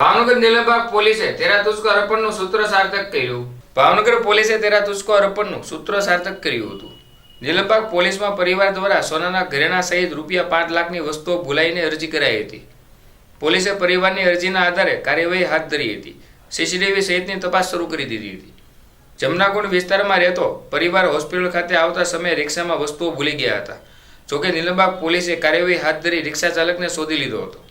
ભાવનગર નીલમબાગ પોલીસે તેરા તુસ્કો અર્પણનું સૂત્ર સાર્થક કર્યું. ભાવનગર પોલીસે તેરા તુસ્કો અર્પણનું સૂત્ર સાર્થક કર્યું હતું. નીલમબાગ પોલીસમાં પરિવાર દ્વારા સોનાના ઘરેણા સહિત રૂપિયા પાંચ લાખની વસ્તુઓ ભૂલાઈને અરજી કરાઈ હતી. પોલીસે પરિવારની અરજીના આધારે કાર્યવાહી હાથ ધરી હતી. સીસીટીવી સહિતની તપાસ શરૂ કરી દીધી હતી. જમનાકુંડ વિસ્તારમાં રહેતો પરિવાર હોસ્પિટલ ખાતે આવતા સમયે રિક્ષામાં વસ્તુઓ ભૂલી ગયા હતા. જોકે નીલમબાગ પોલીસે કાર્યવાહી હાથ ધરી રિક્ષા ચાલકને શોધી લીધો હતો.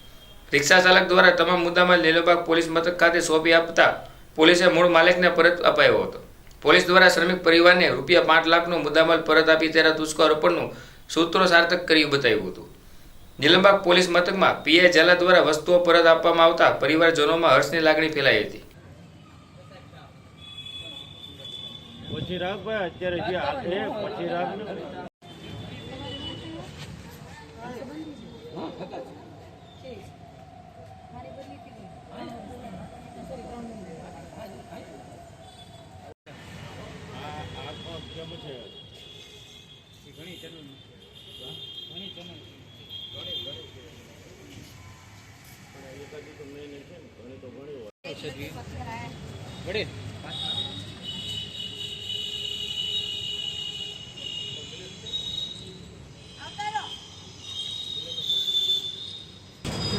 રિક્ષા ચાલક દ્વારા તમામ મુદ્દામાં લીલોબાગ પોલીસ મથક ખાતે સોંપી આપતા પોલીસે મૂળ માલિકને પરત અપાયો હતો. પોલીસ દ્વારા શ્રમિક પરિવારને રૂપિયા પાંચ લાખનો મુદ્દામાલ પરત આપી તેના તુસ્કો અર્પણનું સૂત્રો સાર્થક કરી બતાવ્યું હતું. નીલમબાગ પોલીસ મથકમાં પીઆઈ ઝાલા દ્વારા વસ્તુઓ પરત આપવામાં આવતા પરિવારજનોમાં હર્ષની લાગણી ફેલાઈ હતી. પછી રાખ ભાઈ અત્યારે જે આપે પછી રાખ ને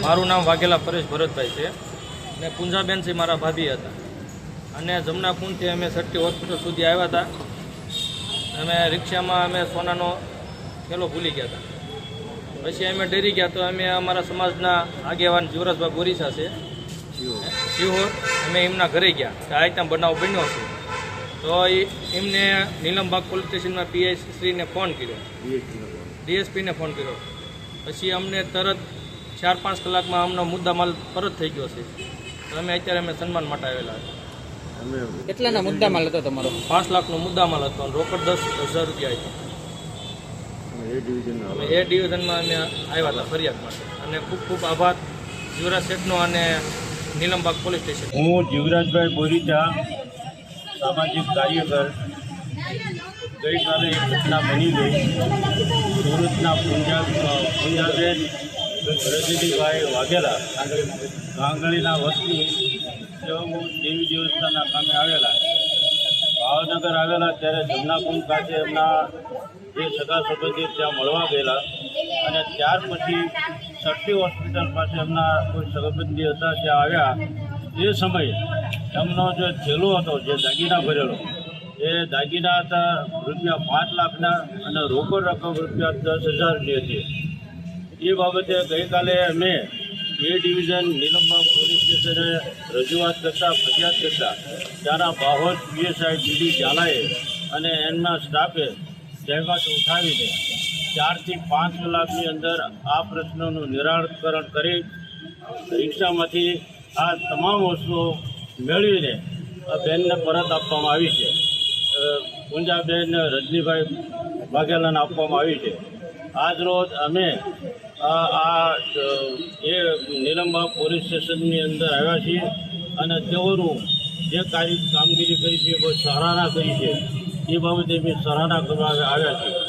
મારું નામ વાઘેલા પરેશ ભરતભાઈ છે. અને પૂંજાબેન છે મારા ભાભી હતા. અને જમના કુંડથી અમે સટ્ટી હોસ્પિટલ સુધી આવ્યા હતા. અમે રિક્ષામાં અમે સોનાનો થેલો ભૂલી ગયા હતા. પછી અમે ડરી ગયા તો અમે અમારા સમાજના આગેવાન જીવરાજભાઈ બોરીસા છે. શિહોર અમે એમના ઘરે ગયા કે આ રીતના બનાવ બન્યો છે. તો એ એમને નીલમબાગ પોલીસ સ્ટેશનમાં પીઆઈ શ્રીને ફોન કર્યો. ડીએસપીને ફોન કર્યો. પછી અમને તરત ચાર પાંચ કલાકમાં અમનો મુદ્દામાલ પરત થઈ ગયો છે. તો અમે અત્યારે અમે સન્માન માટે આવેલા અમે કેટલાના મુદ્દા માલ હતો તમારો? પાંચ લાખનો મુદ્દામાલ હતો અને રોકડ દસ હજાર રૂપિયા હતી એ ડિવિઝન અમે એ ડિવિઝનમાં અમે આવ્યા હતા ફરિયાદ માટે. અને ખૂબ ખૂબ આભાર યુવરાજ શેઠનો અને નીલમબાગ પોલીસ સ્ટેશન. હું જીવરાજભાઈ બોરીચા સામાજિક કાર્યકર ગઈકાલે એક ઘટના બની ગઈ. સુરતના પુંજાબ પુંજાબેન રજનીભાઈ વાઘેલા ગાંગળીના વસ્તી તેઓ દેવી દેવસ્થાનના કામે આવેલા. ભાવનગર આવેલા ત્યારે જમનાકુંડ ખાતે એમના જે સગા સંબંધી ત્યાં મળવા ગયેલા. અને ત્યાર પછી શક્તિ હોસ્પિટલ પાસે એમના કોઈ સંબંધી હતા ત્યાં આવ્યા. એ સમયે એમનો જે થેલો હતો, જે દાગીના ભરેલો, એ દાગીના હતા રૂપિયા પાંચ લાખના અને રોકડ રકમ રૂપિયા દસ હજારની હતી. એ બાબતે ગઈકાલે અમે એ ડિવિઝન નીલમબાગ પોલીસ સ્ટેશને રજૂઆત કરતા ફરિયાદ કરતા ત્યાંના બાહોદ પીએસઆઈ ડીડી ઝાલાએ અને એમના સ્ટાફે જહેમત ઉઠાવીને ચારથી પાંચ કલાકની અંદર આ પ્રશ્નોનું નિરાકરણ કરી રિક્ષામાંથી આ તમામ વસ્તુઓ મેળવીને બેનને પરત આપવામાં આવી છે. અ, પૂંજાબેન રજનીભાઈ વાઘેલાને આપવામાં આવી છે. આજ રોજ અમે આ એ નિલંબા પોલીસ સ્ટેશનની અંદર આવ્યા છીએ અને તેઓનું જે કાર્ય કામગીરી કરી છે એ સરાહના કરી છે, એ બાબતે અમે સરાહના કરવા આવ્યા છીએ.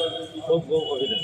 ખૂબ ખૂબ અભિનંદન.